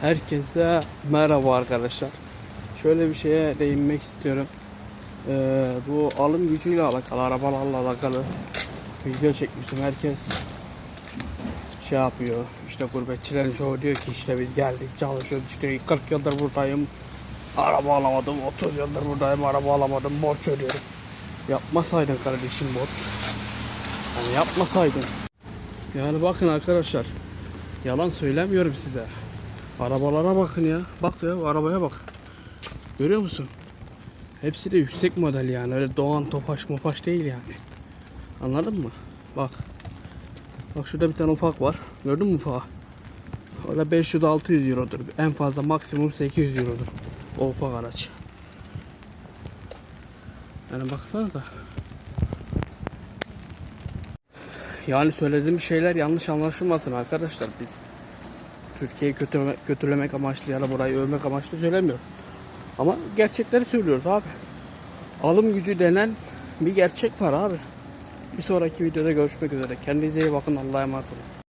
Herkese merhaba arkadaşlar. Şöyle bir şeye değinmek istiyorum. Ee, bu alım gücüyle alakalı, arabalarla alakalı video çekmiştim. Herkes şey yapıyor. İşte gurbetçilerin çoğu diyor ki işte biz geldik çalışıyoruz işte 40 yıldır buradayım. Araba alamadım, 30 yıldır buradayım, araba alamadım, borç ödüyorum. Yapmasaydın kardeşim borç. Yani yapmasaydın. Yani bakın arkadaşlar. Yalan söylemiyorum size. Arabalara bakın ya. Bak ya arabaya bak. Görüyor musun? Hepsi de yüksek model yani. Öyle Doğan Topaş Mopaş değil yani. Anladın mı? Bak. Bak şurada bir tane ufak var. Gördün mü ufağı? Öyle 500-600 eurodur. En fazla maksimum 800 eurodur. O ufak araç. Yani baksana da. Yani söylediğim şeyler yanlış anlaşılmasın arkadaşlar. Biz Türkiye'yi kötüleme, kötülemek amaçlı ya da burayı övmek amaçlı söylemiyorum. Ama gerçekleri söylüyoruz abi. Alım gücü denen bir gerçek var abi. Bir sonraki videoda görüşmek üzere. Kendinize iyi bakın. Allah'a emanet olun.